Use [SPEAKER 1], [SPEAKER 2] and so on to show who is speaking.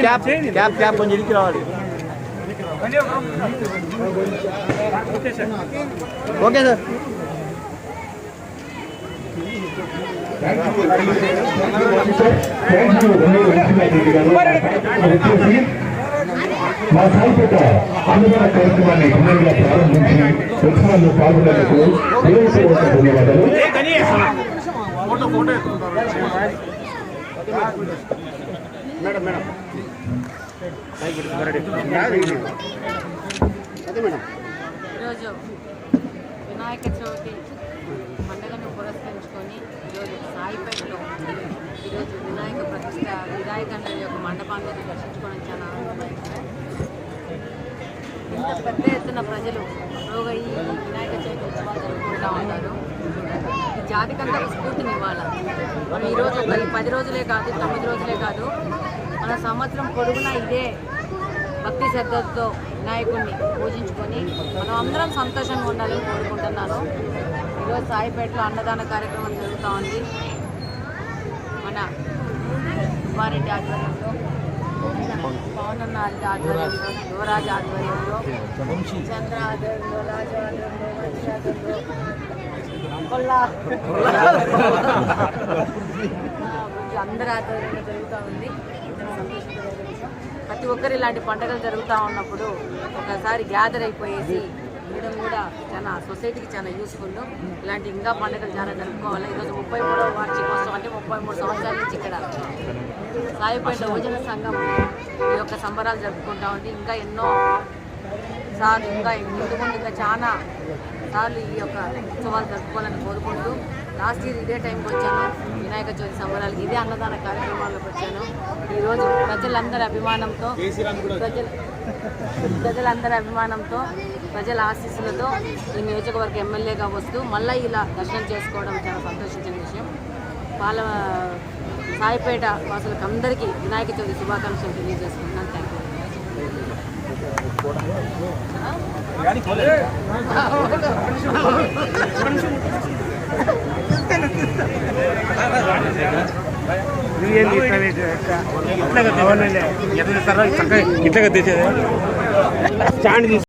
[SPEAKER 1] Cap cap cap కొంచెం ఇరికి రావాలి. Okay sir.
[SPEAKER 2] మా సాయిపేట అన్నదాన కార్యక్రమాన్ని ఘనంగా ప్రారంభించి ఉత్సవాల్లో పాల్గొనేందుకు హృదయపూర్వక ధన్యవాదాలు
[SPEAKER 3] ఈరోజు వినాయక చవితి పండుగను పురస్కరించుకొని ఈరోజు సాయిపేటలో ఈరోజు వినాయక ప్రతిష్ట వినాయకుని యొక్క మండపాన్ని దర్శించుకోవడం చాలా ఆనందమైంది ఇంత పెద్ద ఎత్తున ప్రజలు రోగ ఈ వినాయక చవితి ఉత్సవాలు జరుపుకుంటూ ఉంటారు జాతికంతా స్ఫూర్తినివ్వాలి ఇవ్వాలి. మనం ఈరోజు ఒక పది రోజులే కాదు తొమ్మిది రోజులే కాదు. మన సంవత్సరం పొడుగునా ఇదే భక్తి శ్రద్ధతో వినాయకుడిని పూజించుకొని మనం అందరం సంతోషంగా ఉండాలని కోరుకుంటున్నాను. ఈరోజు సాయిపేటలో అన్నదాన కార్యక్రమం జరుగుతూ ఉంది. మన సుబ్బారెడ్డి ఆధ్వర్యంలో పవన్ ఆధ్వర్యంలో యువరాజ్ ఆధ్వర్యంలో చంద్ర ఆధ్వర్యంలో రాజు ఆధ్వర్యంలో ఆధ్వర్యంలో కొల్లా. అందరి ఆధ్వర్యంలో జరుగుతూ ఉంది. ప్రతి ఒక్కరు ఇలాంటి పండుగలు జరుగుతూ ఉన్నప్పుడు ఒకసారి గ్యాదర్ అయిపోయేసి ఉండడం కూడా చాలా సొసైటీకి చాలా యూస్ఫుల్ ఇలాంటి ఇంకా పండుగలు చాలా జరుపుకోవాలి. ఈరోజు ముప్పై మూడవ వార్షికోత్సవం అంటే ముప్పై మూడు సంవత్సరాల నుంచి ఇక్కడ సాయిపేట యువజన సంఘం ఈ యొక్క సంబరాలు జరుపుకుంటా ఉంది. ఇంకా ఎన్నో సార్లు ఇంకా ముందు ముందు ఇంకా చాలా సార్లు ఈ యొక్క ఉత్సవాలు జరుపుకోవాలని కోరుకుంటూ లాస్ట్ ఇయర్ ఇదే టైంకి వచ్చాను. వినాయక చవితి సంబరాలకి ఇదే అన్నదాన కార్యక్రమాలకు వచ్చాను. ఈరోజు ప్రజలందరి అభిమానంతో ప్రజల ప్రజలందరి అభిమానంతో ప్రజల ఆశీస్సులతో ఈ నియోజకవర్గ ఎమ్మెల్యేగా వస్తూ మళ్ళీ ఇలా దర్శనం చేసుకోవడం చాలా సంతోషించిన విషయం. పాల సాయిపేట వాసులకు అందరికీ వినాయక చవితి శుభాకాంక్షలు తెలియజేసుకుంటున్నాను. థ్యాంక్ యూ
[SPEAKER 4] ఇట్లా ఇట్లా స్టాండ్